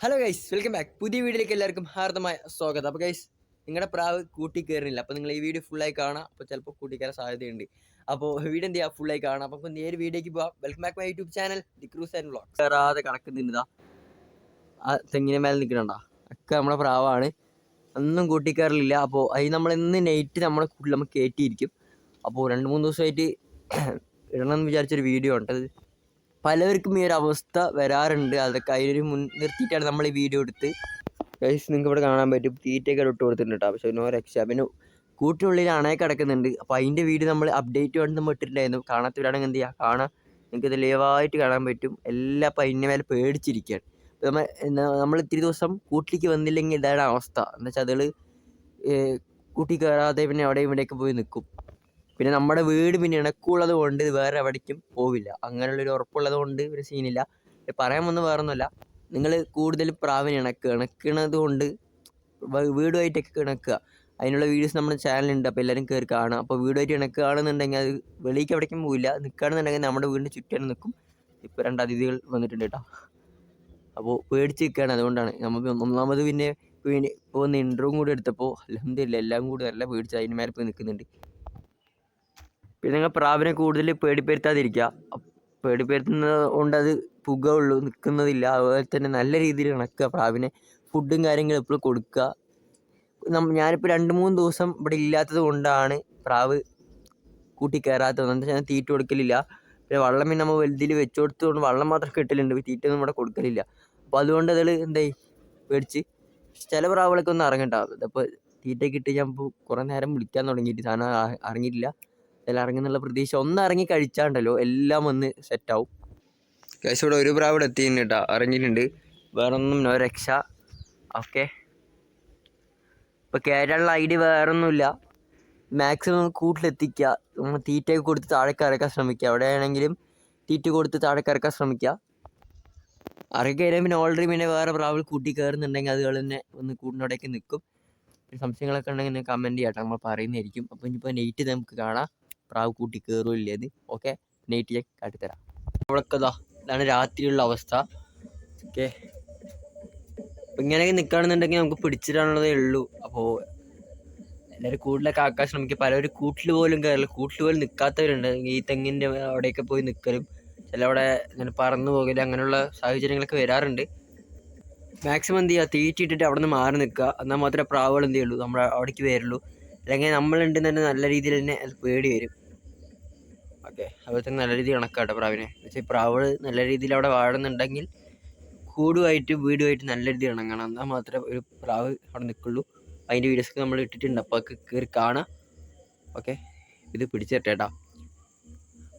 Hello guys welcome back പുതിയ വീഡിയോയിലേക്ക് എല്ലാവർക്കും ഹാർദമായ സ്വാഗതം. അപ്പോൾ ഗൈസ് നിങ്ങളുടെ പ്രാവ് കൂട്ടി കയറുന്നില്ല അപ്പോൾ നിങ്ങൾ ഈ വീഡിയോ ഫുള്ളായി കാണാം. അപ്പോൾ ചിലപ്പോൾ കൂട്ടിക്കയറാൻ സാധ്യതയുണ്ട്. അപ്പോൾ വീഡിയോ എന്ത് ചെയ്യുക ഫുള്ളായി കാണാം. അപ്പോൾ നേരെ വീഡിയോക്ക് പോവാം. Welcome back my YouTube channel the cruise and vlog കയറാതെ നിന്നതാ ആ തെങ്ങിനെ മേലെ നിൽക്കണണ്ട? ഒക്കെ നമ്മുടെ പ്രാവാണ്. ഒന്നും കൂട്ടിക്കയറില്ല അപ്പോൾ അതിന് നമ്മൾ ഇന്ന് നൈറ്റ് നമ്മുടെ കൂട്ടിൽ നമ്മൾ കയറ്റിയിരിക്കും അപ്പോൾ രണ്ട് മൂന്ന് ദിവസമായിട്ട് ഇടണമെന്ന് വിചാരിച്ചൊരു വീഡിയോ ഉണ്ട് പലവർക്കും ഈ ഒരു അവസ്ഥ വരാറുണ്ട്. അതൊക്കെ അതിനൊരു മുൻ നിർത്തിയിട്ടാണ് നമ്മൾ ഈ വീഡിയോ എടുത്ത്. ഗൈസ് നിങ്ങൾക്ക് ഇവിടെ കാണാൻ പറ്റും. തീറ്റയൊക്കെ ഇട്ട് കൊടുത്തിട്ടുണ്ട് കേട്ടോ പക്ഷേ നോ രക്ഷ. പിന്നെ കൂട്ടിനുള്ളിൽ അണയെ കിടക്കുന്നുണ്ട്. അപ്പോൾ അതിന്റെ വീഡിയോ നമ്മൾ അപ്ഡേറ്റ് വേണ്ടി നമ്മൾ ഇട്ടിട്ടുണ്ടായിരുന്നു കാണാത്തവരാണെങ്കിൽ എന്ത് ചെയ്യുക കാണാം. നിങ്ങൾക്ക് ഇത് ലൈവായിട്ട് കാണാൻ പറ്റും. എല്ലാം അപ്പം അതിന്റെ മേലെ പേടിച്ചിരിക്കുകയാണ്. നമ്മൾ നമ്മൾ ഇത്തിരി ദിവസം കൂട്ടിലേക്ക് വന്നില്ലെങ്കിൽ ഇതാണ് അവസ്ഥ. എന്താ വെച്ചാൽ അതുകൾ കൂട്ടി കയറാതെ പിന്നെ അവിടെ ഇവിടെയൊക്കെ പോയി നിൽക്കും. പിന്നെ നമ്മുടെ വീട് പിന്നെ ഇണക്കുള്ളത് കൊണ്ട് ഇത് വേറെ എവിടേക്കും പോവില്ല. അങ്ങനെയുള്ളൊരു ഉറപ്പുള്ളത് കൊണ്ട് ഒരു സീനില്ല പറയാൻ വന്ന് വേറൊന്നുമല്ല. നിങ്ങൾ കൂടുതൽ പ്രാവിനെ ഇണക്കുക ഇണക്കണത് കൊണ്ട് വീടുമായിട്ടൊക്കെ ഇണക്കുക. അതിനുള്ള വീഡിയോസ് നമ്മുടെ ചാനലുണ്ട് അപ്പോൾ എല്ലാവരും കയറി കാണാം അപ്പോൾ വീടുമായിട്ട് ഇണക്കുകയാണെന്നുണ്ടെങ്കിൽ അത് വെളിക്ക് എവിടേക്കും പോവില്ല. നിൽക്കുകയാണെന്നുണ്ടെങ്കിൽ നമ്മുടെ വീടിന്റെ ചുറ്റാനും നിൽക്കും. ഇപ്പോൾ രണ്ട് അതിഥികൾ വന്നിട്ടുണ്ട് കേട്ടോ. അപ്പോൾ പേടിച്ച് നിൽക്കുകയാണ്. അതുകൊണ്ടാണ് നമുക്ക് ഒന്നാമത് പിന്നെ പിന്നെ ഇപ്പോൾ ഒന്ന് ഇന്റർവ്യൂ കൂടി എടുത്തപ്പോൾ അലഹമില്ല എല്ലാം കൂടി നല്ല പേടിച്ച് അതിന് മേലെ പോയി നിൽക്കുന്നുണ്ട്. പിന്നെ നിങ്ങൾ പ്രാവിനെ കൂടുതൽ പേടിപ്പെടുത്താതിരിക്കുക പേടിപ്പെടുത്തുന്നത് കൊണ്ട് അത് പുക ഉള്ളു നിൽക്കുന്നതില്ല അതുപോലെ തന്നെ നല്ല രീതിയിൽ ഇണക്കുക പ്രാവിനെ. ഫുഡും കാര്യങ്ങളും എപ്പോഴും കൊടുക്കുക ഞാനിപ്പോൾ രണ്ട് മൂന്ന് ദിവസം ഇവിടെ ഇല്ലാത്തത് കൊണ്ടാണ് പ്രാവ് കൂട്ടി കയറാത്തത് എന്താ വെച്ചാൽ തീറ്റ കൊടുക്കലില്ല. പിന്നെ വള്ളം പിന്നെ നമ്മൾ വലുതിൽ വെച്ച് കൊടുത്തതുകൊണ്ട് വള്ളം മാത്രം കിട്ടലുണ്ട്. തീറ്റൊന്നും ഇവിടെ കൊടുക്കലില്ല. അപ്പോൾ അതുകൊണ്ട് അതിൽ എന്തായി? പേടിച്ച്. ചില പ്രാവുകളൊക്കെ ഒന്ന് ഇറങ്ങണ്ട ഇതിപ്പോൾ തീറ്റ കിട്ടി ഞാൻ കുറേ നേരം വിളിക്കാൻ തുടങ്ങിയിട്ട്. സാധനം അറിഞ്ഞിട്ടില്ല. അതിൽ ഇറങ്ങുന്നുള്ള പ്രതീക്ഷ. ഒന്ന് ഇറങ്ങി കഴിച്ചാണ്ടല്ലോ എല്ലാം ഒന്ന് സെറ്റാവും കേസ് ഇവിടെ ഒരു പ്രാവ് ഇവിടെ എത്തിയിട്ടുണ്ട് കേട്ടോ അറിഞ്ഞിട്ടുണ്ട്. വേറെ ഒന്നും നോ രക്ഷ. ഓക്കെ ഇപ്പോൾ ഐ ഡി വേറെ ഒന്നുമില്ല മാക്സിമം കൂട്ടിലെത്തിക്കുക. നമ്മൾ തീറ്റയൊക്കെ കൊടുത്ത് താഴേക്ക് ഇറക്കാൻ ശ്രമിക്കുക. അവിടെ ആണെങ്കിലും തീറ്റ കൊടുത്ത് താഴേക്ക് ഇറക്കാൻ ശ്രമിക്കുക. ഇറക്കി കഴിഞ്ഞാൽ പിന്നെ ഓൾറെഡി പിന്നെ വേറെ പ്രാവിൽ കൂട്ടി കയറുന്നുണ്ടെങ്കിൽ അതുകൾ തന്നെ ഒന്ന് കൂടിനോടേക്ക് നിൽക്കും. സംശയങ്ങളൊക്കെ ഉണ്ടെങ്കിൽ കമന്റ് ചെയ്യട്ടെ നമ്മൾ പറയുന്നതായിരിക്കും. അപ്പോൾ ഇനിയിപ്പോൾ നെയ്റ്റ് നമുക്ക് കാണാം. പ്രാവ് കൂട്ടി കയറുമില്ലേത് ഓക്കെ നൈറ്റ് ഞാൻ കാട്ടിത്തരാം. അവിടെയൊക്കെ ഇതാ ഇതാണ് രാത്രിയുള്ള അവസ്ഥ. ഓക്കെ അപ്പം ഇങ്ങനെയൊക്കെ നിൽക്കുകയാണെന്നുണ്ടെങ്കിൽ നമുക്ക് പിടിച്ചിടാനുള്ളതേ ഉള്ളൂ. അപ്പോൾ എല്ലാവരും കൂട്ടിലൊക്കെ ആക്കാൻ ശ്രമിക്കുക പലവരും കൂട്ടിൽ പോലും കയറില്ല കൂട്ടിൽ പോലും നിൽക്കാത്തവരുണ്ട് ഈ തെങ്ങിന്റെ അവിടെയൊക്കെ പോയി നിൽക്കലും ചിലവിടെ ഇങ്ങനെ പറന്നു പോകലും അങ്ങനെയുള്ള സാഹചര്യങ്ങളൊക്കെ വരാറുണ്ട്. മാക്സിമം എന്ത് ചെയ്യുക? തീറ്റിട്ടിട്ട് അവിടെ നിന്ന് മാറി നിൽക്കുക. എന്നാൽ മാത്രമേ പ്രാവുകൾ എന്ത് ചെയ്യുള്ളൂ? നമ്മൾ അവിടേക്ക് വരുള്ളൂ അല്ലെങ്കിൽ നമ്മളുണ്ട് തന്നെ നല്ല രീതിയിൽ തന്നെ അത് പേടി വരും. ഓക്കെ. അതുപോലെ തന്നെ നല്ല രീതിയിൽ കണക്കാട്ടോ പ്രാവിനെ. പക്ഷേ പ്രാവ് നല്ല രീതിയിൽ അവിടെ വാഴുന്നുണ്ടെങ്കിൽ കൂടുമായിട്ട് വീടുമായിട്ട് നല്ല രീതിയിൽ ഇണങ്ങണം. എന്നാൽ മാത്രമേ ഒരു പ്രാവ് അവിടെ നിൽക്കുള്ളൂ. അതിന്റെ വീഡിയോസൊക്കെ നമ്മൾ ഇട്ടിട്ടുണ്ട്. അപ്പോൾ ഒക്കെ കയറി കാണാം. ഓക്കെ. ഇത് പിടിച്ചിരട്ടെ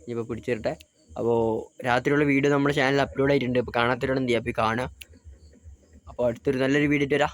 ഇനിയിപ്പോൾ പിടിച്ചിരട്ടെ. അപ്പോൾ രാത്രിയുള്ള വീഡിയോ നമ്മുടെ ചാനലിൽ അപ്ലോഡ് ആയിട്ടുണ്ട്. അപ്പോൾ കാണാത്തവരോട് എന്ത് ചെയ്യുക അപ്പോൾ കാണാം അപ്പോൾ അടുത്തൊരു നല്ലൊരു വീഡിയോ വരാം.